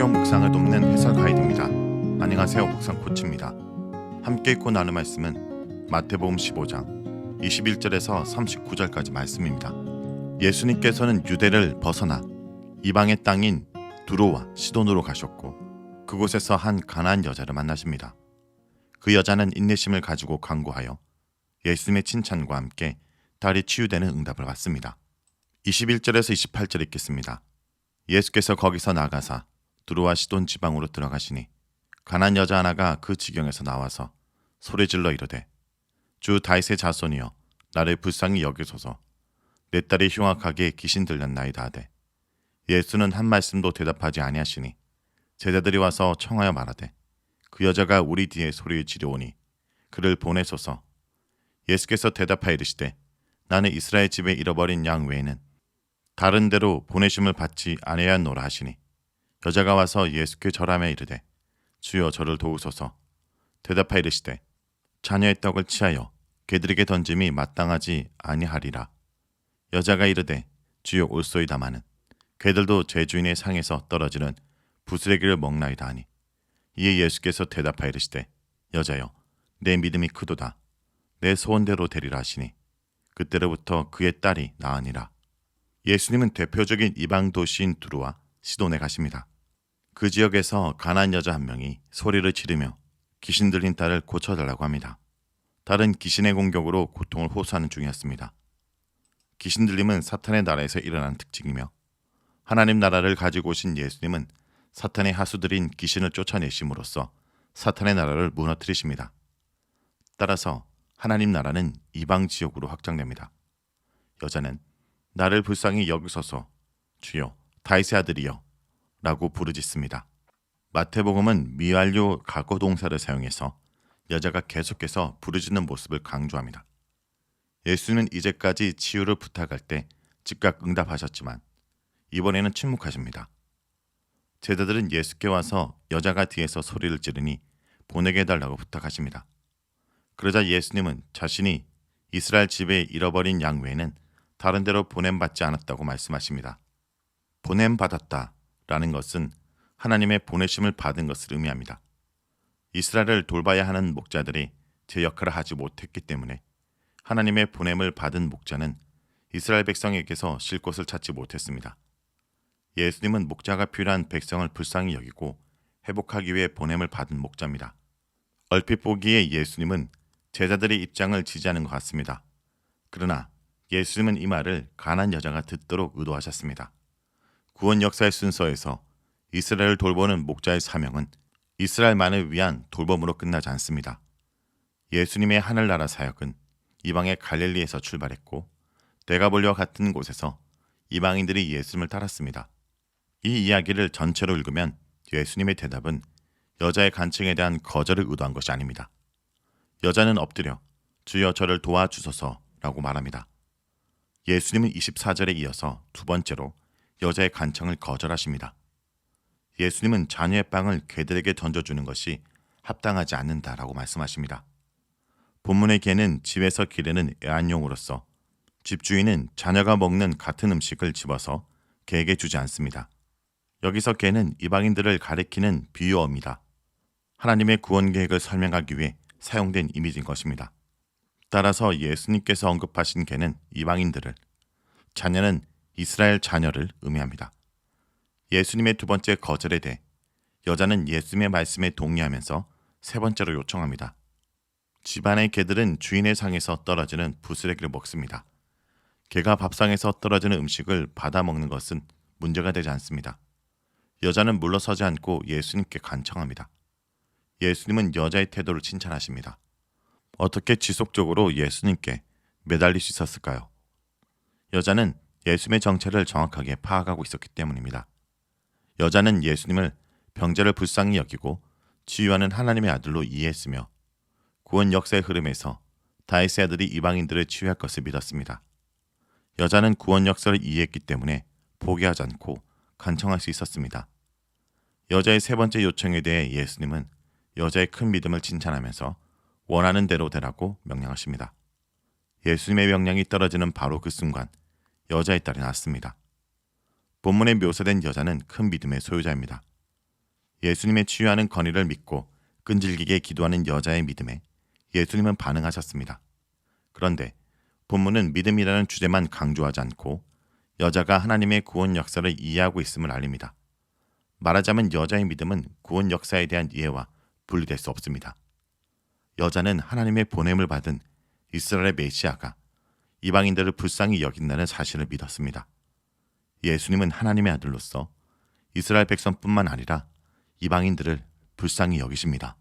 성경 묵상을 돕는 해설 가이드입니다. 안녕하세요. 묵상 코치입니다. 함께 읽고 나눌 말씀은 마태복음 15장 21절에서 39절까지 말씀입니다. 예수님께서는 유대를 벗어나 이방의 땅인 두로와 시돈으로 가셨고 그곳에서 한 가난한 여자를 만나십니다. 그 여자는 인내심을 가지고 간구하여 예수님의 칭찬과 함께 딸이 치유되는 응답을 받습니다. 21절에서 28절 읽겠습니다. 예수께서 거기서 나가사 두루와 시돈 지방으로 들어가시니 가난 여자 하나가 그 지경에서 나와서 소리질러 이르되 주 다윗의 자손이여 나를 불쌍히 여기소서. 내 딸이 흉악하게 귀신 들렸나이다 하되 예수는 한 말씀도 대답하지 아니하시니 제자들이 와서 청하여 말하되 그 여자가 우리 뒤에 소리를 지르오니 그를 보내소서. 예수께서 대답하여 이르시되 나는 이스라엘 집에 잃어버린 양 외에는 다른 데로 보내심을 받지 아니하노라 하시니 여자가 와서 예수께 절하며 이르되 주여 저를 도우소서. 대답하여 이르시되 자녀의 떡을 취하여 개들에게 던짐이 마땅하지 아니하리라. 여자가 이르되 주여 올소이다마는 개들도 제 주인의 상에서 떨어지는 부스레기를 먹나이다 하니. 이에 예수께서 대답하여 이르시되 여자여 내 믿음이 크도다. 내 소원대로 되리라 하시니 그때로부터 그의 딸이 나으니라. 예수님은 대표적인 이방 도시인 두루와 시돈에 가십니다. 그 지역에서 가난 여자 한 명이 소리를 지르며 귀신 들린 딸을 고쳐달라고 합니다. 딸은 귀신의 공격으로 고통을 호소하는 중이었습니다. 귀신 들림은 사탄의 나라에서 일어나는 특징이며 하나님 나라를 가지고 오신 예수님은 사탄의 하수들인 귀신을 쫓아내심으로써 사탄의 나라를 무너뜨리십니다. 따라서 하나님 나라는 이방 지역으로 확장됩니다. 여자는 나를 불쌍히 여기소서 주여 다윗의 아들이여 라고 부르짖습니다. 마태복음은 미완료 과거 동사를 사용해서 여자가 계속해서 부르짖는 모습을 강조합니다. 예수는 이제까지 치유를 부탁할 때 즉각 응답하셨지만 이번에는 침묵하십니다. 제자들은 예수께 와서 여자가 뒤에서 소리를 지르니 보내게 해달라고 부탁하십니다. 그러자 예수님은 자신이 이스라엘 집에 잃어버린 양 외에는 다른 데로 보냄받지 않았다고 말씀하십니다. 보냄받았다 라는 것은 하나님의 보내심을 받은 것을 의미합니다. 이스라엘을 돌봐야 하는 목자들이 제 역할을 하지 못했기 때문에 하나님의 보냄을 받은 목자는 이스라엘 백성에게서 쉴 곳을 찾지 못했습니다. 예수님은 목자가 필요한 백성을 불쌍히 여기고 회복하기 위해 보냄을 받은 목자입니다. 얼핏 보기에 예수님은 제자들의 입장을 지지하는 것 같습니다. 그러나 예수님은 이 말을 가난 여자가 듣도록 의도하셨습니다. 구원 역사의 순서에서 이스라엘을 돌보는 목자의 사명은 이스라엘만을 위한 돌봄으로 끝나지 않습니다. 예수님의 하늘나라 사역은 이방의 갈릴리에서 출발했고 대가볼리와 같은 곳에서 이방인들이 예수님을 따랐습니다. 이 이야기를 전체로 읽으면 예수님의 대답은 여자의 간청에 대한 거절을 의도한 것이 아닙니다. 여자는 엎드려 주여 저를 도와주소서라고 말합니다. 예수님은 24절에 이어서 두 번째로 여자의 간청을 거절하십니다. 예수님은 자녀의 빵을 개들에게 던져주는 것이 합당하지 않는다라고 말씀하십니다. 본문의 개는 집에서 기르는 애완용으로서 집주인은 자녀가 먹는 같은 음식을 집어서 개에게 주지 않습니다. 여기서 개는 이방인들을 가리키는 비유어입니다. 하나님의 구원 계획을 설명하기 위해 사용된 이미지인 것입니다. 따라서 예수님께서 언급하신 개는 이방인들을, 자녀는 이스라엘 자녀를 의미합니다. 예수님의 두 번째 거절에 대해 여자는 예수님의 말씀에 동의하면서 세 번째로 요청합니다. 집안의 개들은 주인의 상에서 떨어지는 부스레기를 먹습니다. 개가 밥상에서 떨어지는 음식을 받아 먹는 것은 문제가 되지 않습니다. 여자는 물러서지 않고 예수님께 간청합니다. 예수님은 여자의 태도를 칭찬하십니다. 어떻게 지속적으로 예수님께 매달릴 수 있었을까요? 여자는 예수님의 정체를 정확하게 파악하고 있었기 때문입니다. 여자는 예수님을 병자를 불쌍히 여기고 치유하는 하나님의 아들로 이해했으며 구원 역사의 흐름에서 다윗의 아들이 이방인들을 치유할 것을 믿었습니다. 여자는 구원 역사를 이해했기 때문에 포기하지 않고 간청할 수 있었습니다. 여자의 세 번째 요청에 대해 예수님은 여자의 큰 믿음을 칭찬하면서 원하는 대로 되라고 명령하십니다. 예수님의 명령이 떨어지는 바로 그 순간 여자의 딸이 낳았습니다. 본문에 묘사된 여자는 큰 믿음의 소유자입니다. 예수님의 치유하는 건의를 믿고 끈질기게 기도하는 여자의 믿음에 예수님은 반응하셨습니다. 그런데 본문은 믿음이라는 주제만 강조하지 않고 여자가 하나님의 구원 역사를 이해하고 있음을 알립니다. 말하자면 여자의 믿음은 구원 역사에 대한 이해와 분리될 수 없습니다. 여자는 하나님의 보냄을 받은 이스라엘의 메시아가 이방인들을 불쌍히 여긴다는 사실을 믿었습니다. 예수님은 하나님의 아들로서 이스라엘 백성뿐만 아니라 이방인들을 불쌍히 여기십니다.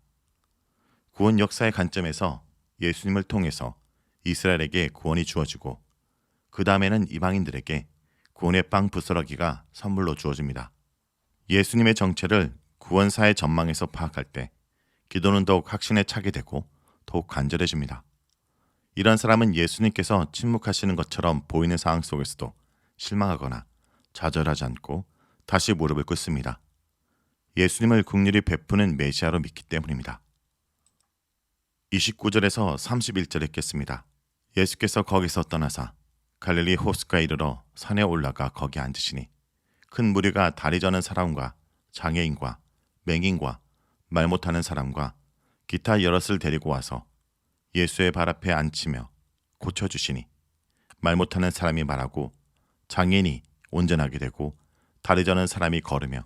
구원 역사의 관점에서 예수님을 통해서 이스라엘에게 구원이 주어지고 그 다음에는 이방인들에게 구원의 빵 부스러기가 선물로 주어집니다. 예수님의 정체를 구원사의 전망에서 파악할 때 기도는 더욱 확신에 차게 되고 더욱 간절해집니다. 이런 사람은 예수님께서 침묵하시는 것처럼 보이는 상황 속에서도 실망하거나 좌절하지 않고 다시 무릎을 꿇습니다. 예수님을 국률이 베푸는 메시아로 믿기 때문입니다. 29절에서 31절 읽겠습니다. 예수께서 거기서 떠나사 갈릴리 호스가에 이르러 산에 올라가 거기 앉으시니 큰 무리가 다리 저는 사람과 장애인과 맹인과 말 못하는 사람과 기타 여럿을 데리고 와서 예수의 발 앞에 앉히며 고쳐주시니 말 못하는 사람이 말하고 장애인이 온전하게 되고 다리 저는 사람이 걸으며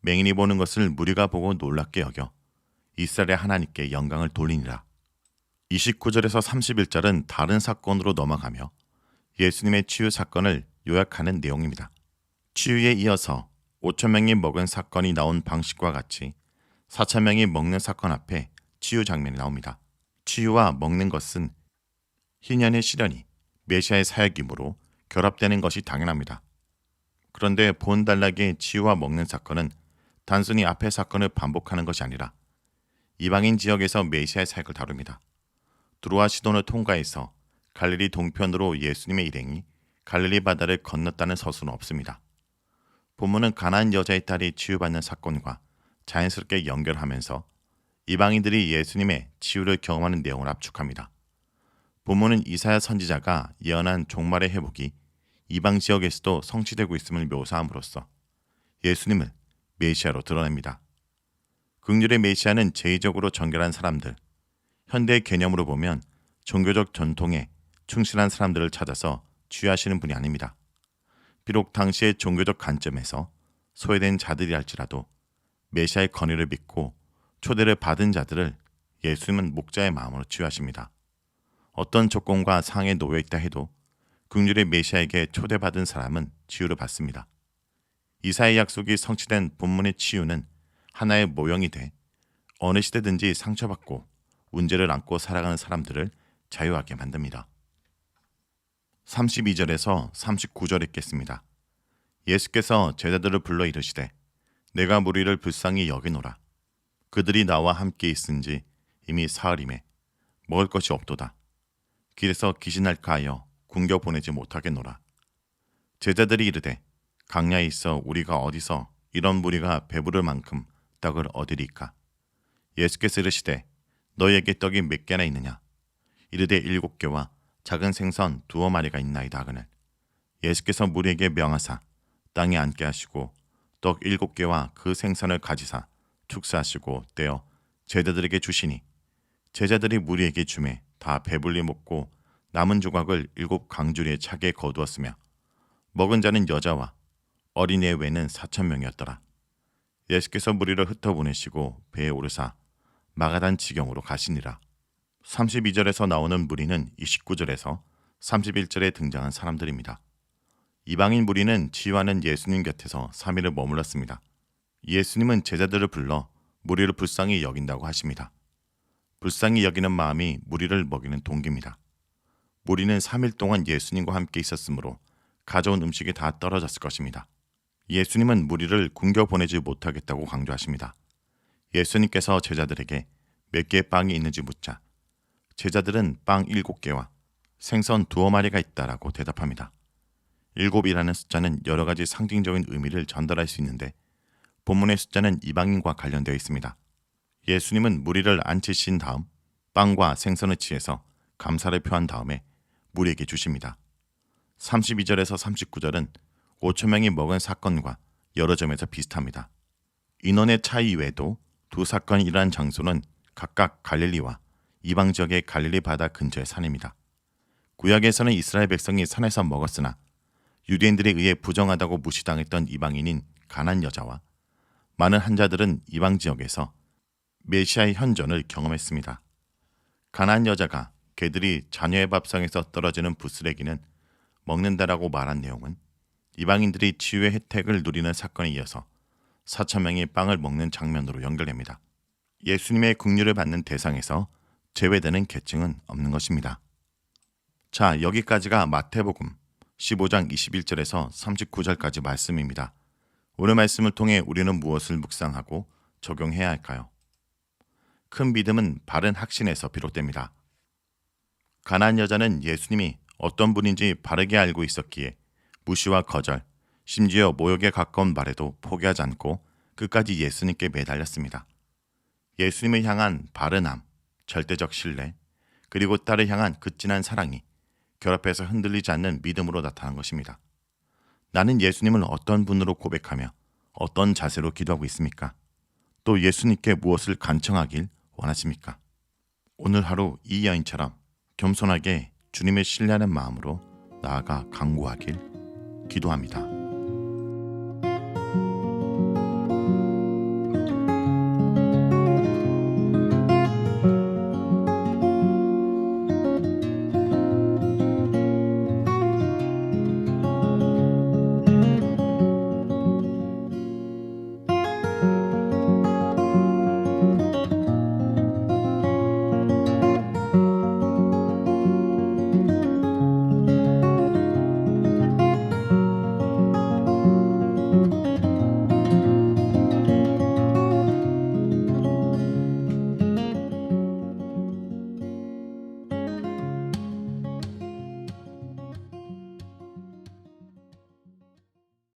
맹인이 보는 것을 무리가 보고 놀랍게 여겨 이스라엘의 하나님께 영광을 돌리니라. 29절에서 31절은 다른 사건으로 넘어가며 예수님의 치유 사건을 요약하는 내용입니다. 치유에 이어서 5천 명이 먹은 사건이 나온 방식과 같이 4천 명이 먹는 사건 앞에 치유 장면이 나옵니다. 치유와 먹는 것은 희년의 시련이 메시아의 사역이므로 결합되는 것이 당연합니다. 그런데 본달락의 치유와 먹는 사건은 단순히 앞의 사건을 반복하는 것이 아니라 이방인 지역에서 메시아의 사역을 다룹니다. 드로아 시돈을 통과해서 갈릴리 동편으로 예수님의 일행이 갈릴리 바다를 건넜다는 서술은 없습니다. 본문은 가나안 여자의 딸이 치유받는 사건과 자연스럽게 연결하면서 이방인들이 예수님의 치유를 경험하는 내용을 압축합니다. 본문은 이사야 선지자가 예언한 종말의 회복이 이방 지역에서도 성취되고 있음을 묘사함으로써 예수님을 메시아로 드러냅니다. 극률의 메시아는 제의적으로 정결한 사람들, 현대의 개념으로 보면 종교적 전통에 충실한 사람들을 찾아서 취하시는 분이 아닙니다. 비록 당시의 종교적 관점에서 소외된 자들이 할지라도 메시아의 건의를 믿고 초대를 받은 자들을 예수님은 목자의 마음으로 치유하십니다. 어떤 조건과 상에 놓여 있다 해도 극률의 메시아에게 초대받은 사람은 치유를 받습니다. 이사의 약속이 성취된 본문의 치유는 하나의 모형이 돼 어느 시대든지 상처받고 문제를 안고 살아가는 사람들을 자유하게 만듭니다. 32절에서 39절 읽겠습니다. 예수께서 제자들을 불러 이르시되 내가 무리를 불쌍히 여기노라. 그들이 나와 함께 있은지 이미 사흘임에 먹을 것이 없도다. 길에서 귀신할까 하여 굶겨 보내지 못하겠노라. 제자들이 이르되 강야에 있어 우리가 어디서 이런 무리가 배부를 만큼 떡을 얻으리까? 예수께서 이르시되 너희에게 떡이 몇 개나 있느냐? 이르되 일곱 개와 작은 생선 두어 마리가 있나이다 하거늘 예수께서 무리에게 명하사 땅에 앉게 하시고 떡 일곱 개와 그 생선을 가지사 축사하시고 떼어 제자들에게 주시니 제자들이 무리에게 주매 다 배불리 먹고 남은 조각을 일곱 강주리에 차게 거두었으며 먹은 자는 여자와 어린이의 외는 사천 명이었더라. 예수께서 무리를 흩어보내시고 배에 오르사 마가단 지경으로 가시니라. 32절에서 나오는 무리는 29절에서 31절에 등장한 사람들입니다. 이방인 무리는 치유하는 예수님 곁에서 3일을 머물렀습니다. 예수님은 제자들을 불러 무리를 불쌍히 여긴다고 하십니다. 불쌍히 여기는 마음이 무리를 먹이는 동기입니다. 무리는 3일 동안 예수님과 함께 있었으므로 가져온 음식이 다 떨어졌을 것입니다. 예수님은 무리를 굶겨 보내지 못하겠다고 강조하십니다. 예수님께서 제자들에게 몇 개의 빵이 있는지 묻자 제자들은 빵 일곱 개와 생선 두어 마리가 있다라고 대답합니다. 일곱이라는 숫자는 여러 가지 상징적인 의미를 전달할 수 있는데 본문의 숫자는 이방인과 관련되어 있습니다. 예수님은 무리를 앉히신 다음 빵과 생선을 취해서 감사를 표한 다음에 무리에게 주십니다. 32절에서 39절은 5천 명이 먹은 사건과 여러 점에서 비슷합니다. 인원의 차이 외에도 두 사건이 일어난 장소는 각각 갈릴리와 이방 지역의 갈릴리 바다 근처의 산입니다. 구약에서는 이스라엘 백성이 산에서 먹었으나 유대인들에 의해 부정하다고 무시당했던 이방인인 가난 여자와 많은 환자들은 이방 지역에서 메시아의 현존을 경험했습니다. 가난 여자가 개들이 자녀의 밥상에서 떨어지는 부스레기는 먹는다라고 말한 내용은 이방인들이 치유의 혜택을 누리는 사건에 이어서 4천 명이 빵을 먹는 장면으로 연결됩니다. 예수님의 국류를 받는 대상에서 제외되는 계층은 없는 것입니다. 자, 여기까지가 마태복음 15장 21절에서 39절까지 말씀입니다. 오늘 말씀을 통해 우리는 무엇을 묵상하고 적용해야 할까요? 큰 믿음은 바른 확신에서 비롯됩니다. 가난 여자는 예수님이 어떤 분인지 바르게 알고 있었기에 무시와 거절, 심지어 모욕에 가까운 말에도 포기하지 않고 끝까지 예수님께 매달렸습니다. 예수님을 향한 바른함, 절대적 신뢰, 그리고 딸을 향한 극진한 사랑이 결합해서 흔들리지 않는 믿음으로 나타난 것입니다. 나는 예수님을 어떤 분으로 고백하며 어떤 자세로 기도하고 있습니까? 또 예수님께 무엇을 간청하길 원하십니까? 오늘 하루 이 여인처럼 겸손하게 주님을 신뢰하는 마음으로 나아가 강구하길 기도합니다.